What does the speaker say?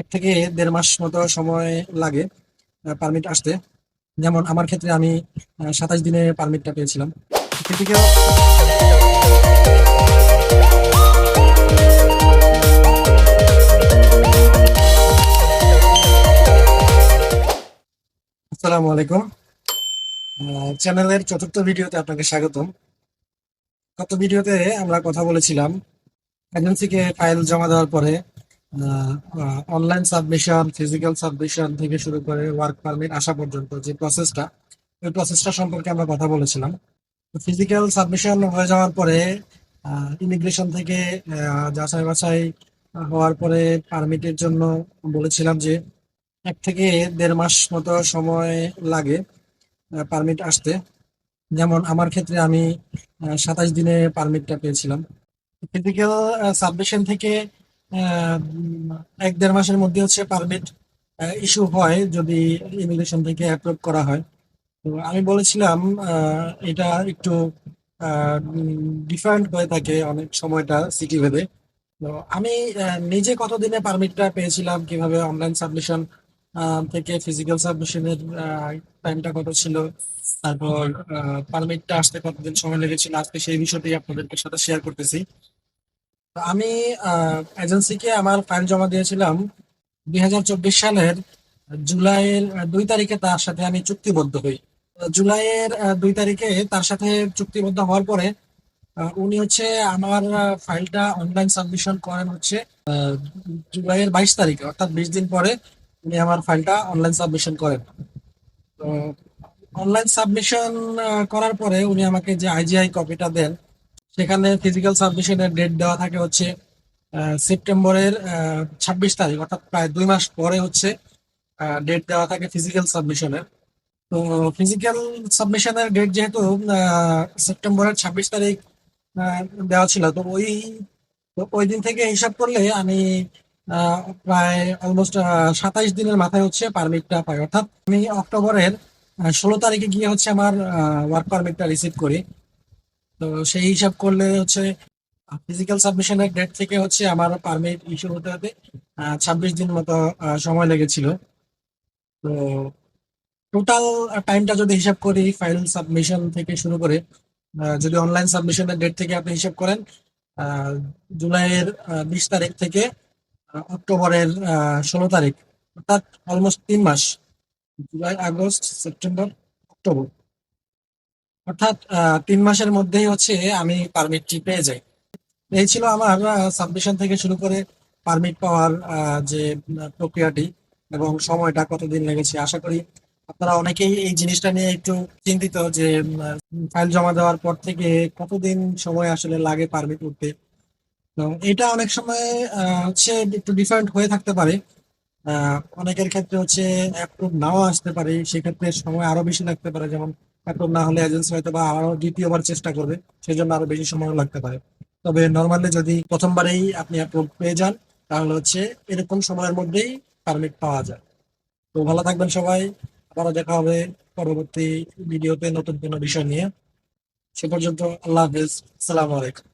এক থেকে দেড় মাস মতো সময় লাগে পারমিট আসতে। যেমন আমার ক্ষেত্রে আমি সাতাশ দিনে পারমিটটা পেয়েছিলাম। আসসালামু আলাইকুম। চ্যানেলের চতুর্থ ভিডিওতে আপনাকে স্বাগতম। গত ভিডিওতে আমরা কথা বলেছিলাম এজেন্সিকে ফাইল জমা দেওয়ার পরে অনলাইন সাবমিশন ফিজিক্যাল সাবমিশন থেকে শুরু করে ওয়ার্ক পারমিট আসা পর্যন্ত যে প্রসেসটা ওই প্রসেসটা সম্পর্কে আমরা কথা বলেছিলাম। ফিজিক্যাল সাবমিশন হয়ে যাওয়ার পরে ইমিগ্রেশন থেকে যাচাই বাছাই হওয়ার পরে পারমিটের জন্য বলেছিলাম যে এক থেকে দেড় মাস মতো সময় লাগে পারমিট আসতে। যেমন আমার ক্ষেত্রে আমি সাতাশ দিনে পারমিটটা পেয়েছিলাম। ফিজিক্যাল সাবমিশন থেকে এক দেড় মাসের মধ্যে হচ্ছে পারমিট ইস্যু হয় যদি ইমিগ্রেশন থেকে অ্যাপ্রুভ করা হয়। তো আমি বলেছিলাম এটা একটু ডিফারেন্ট হয়ে থাকে অনেক সময়টা সিটি ভেদে। তো আমি নিজে কতদিনে পারমিটটা পেয়েছিলাম, কীভাবে অনলাইন সাবমিশন থেকে ফিজিক্যাল সাবমিশনের টাইমটা কত ছিল, তারপর পারমিটটা আসতে কতদিন সময় লেগেছিল, আজকে সেই বিষয়টি আপনাদের সাথে শেয়ার করতেছি। আমি এজেন্সিকে আমার ফাইল জমা দিয়েছিলাম দুই হাজার চব্বিশ সালের জুলাইয়ের দুই তারিখে তার সাথে আমি চুক্তিবদ্ধ হই। জুলাইয়ের দুই তারিখে তার সাথে চুক্তিবদ্ধ হওয়ার পরে উনি হচ্ছে আমার ফাইলটা অনলাইন সাবমিশন করেন হচ্ছে জুলাইয়ের বাইশ তারিখে, অর্থাৎ বিশ দিন পরে উনি আমার ফাইলটা অনলাইন সাবমিশন করেন। তো অনলাইন সাবমিশন করার পরে উনি আমাকে যে আইজিআই কপিটা দেন সেখানে ফিজিক্যাল সাবমিশনের ডেট দেওয়া থাকে হচ্ছে সেপ্টেম্বরের ছাব্বিশ তারিখ, অর্থাৎ প্রায় দুই মাস পরে হচ্ছে ডেট দেওয়া থাকে ফিজিক্যাল সাবমিশনের তো ফিজিক্যাল সাবমিশনের ডেট যেহেতু সেপ্টেম্বরের ছাব্বিশ তারিখ দেওয়া ছিল, তো ওই ওই দিন থেকে হিসাব করলে আমি প্রায় অলমোস্ট সাতাইশ দিনের মাথায় হচ্ছে পারমিটটা পাই। অর্থাৎ আমি অক্টোবরের ষোলো তারিখে গিয়ে হচ্ছে আমার ওয়ার্ক পারমিটটা রিসিভ করি। তো সেই হিসাব করলে হচ্ছে ফিজিক্যাল সাবমিশনের ডেট থেকে হচ্ছে আমার পারমিট ইস্যু হতে হতে ছাব্বিশ দিন মতো সময় লেগেছিল। তো টোটাল টাইমটা যদি হিসাব করি ফাইল সাবমিশন থেকে শুরু করে যদি অনলাইন সাবমিশনের ডেট থেকে আপনি হিসাব করেন জুলাইয়ের বিশ তারিখ থেকে অক্টোবরের ষোলো তারিখ, অর্থাৎ অলমোস্ট তিন মাস, জুলাই, আগস্ট, সেপ্টেম্বর, অক্টোবর। অর্থাৎ তিন মাসের মধ্যেই হচ্ছে আমি পারমিটটি পেয়ে যাই। এই ছিল আমার সাবমিশন থেকে শুরু করে পারমিট পাওয়ার যে প্রক্রিয়াটি এবং সময়টা কতদিন লেগেছে। আশা করি আপনারা অনেকেই এই জিনিসটা নিয়ে একটু চিন্তিত যে ফাইল জমা দেওয়ার পর থেকে কতদিন সময় আসলে লাগে পারমিট উঠতে। তো এটা অনেক সময় হচ্ছে একটু ডিফারেন্ট হয়ে থাকতে পারে। অনেকের ক্ষেত্রে হচ্ছে অ্যাপ্রুভ নাও আসতে পারে। সেক্ষেত্রে সময় আরও বেশি লাগতে পারে। যেমন অ্যাপ্রুভ না হলে এজেন্সি হয়তো বা আরও দ্বিতীয়বার চেষ্টা করবে সেই জন্য আরও বেশি সময় লাগতে পারে। তবে নর্মালি যদি প্রথমবারেই আপনি অ্যাপ্রুভ পেয়ে যান, তাহলে হচ্ছে এরকম সময়ের মধ্যেই পারমিট পাওয়া যায়। তো ভালো থাকবেন সবাই, আবারও দেখা হবে পরবর্তী ভিডিওতে নতুন কোনো বিষয় নিয়ে। সে পর্যন্ত আল্লাহ হাফেজ আসসালামু আলাইকুম।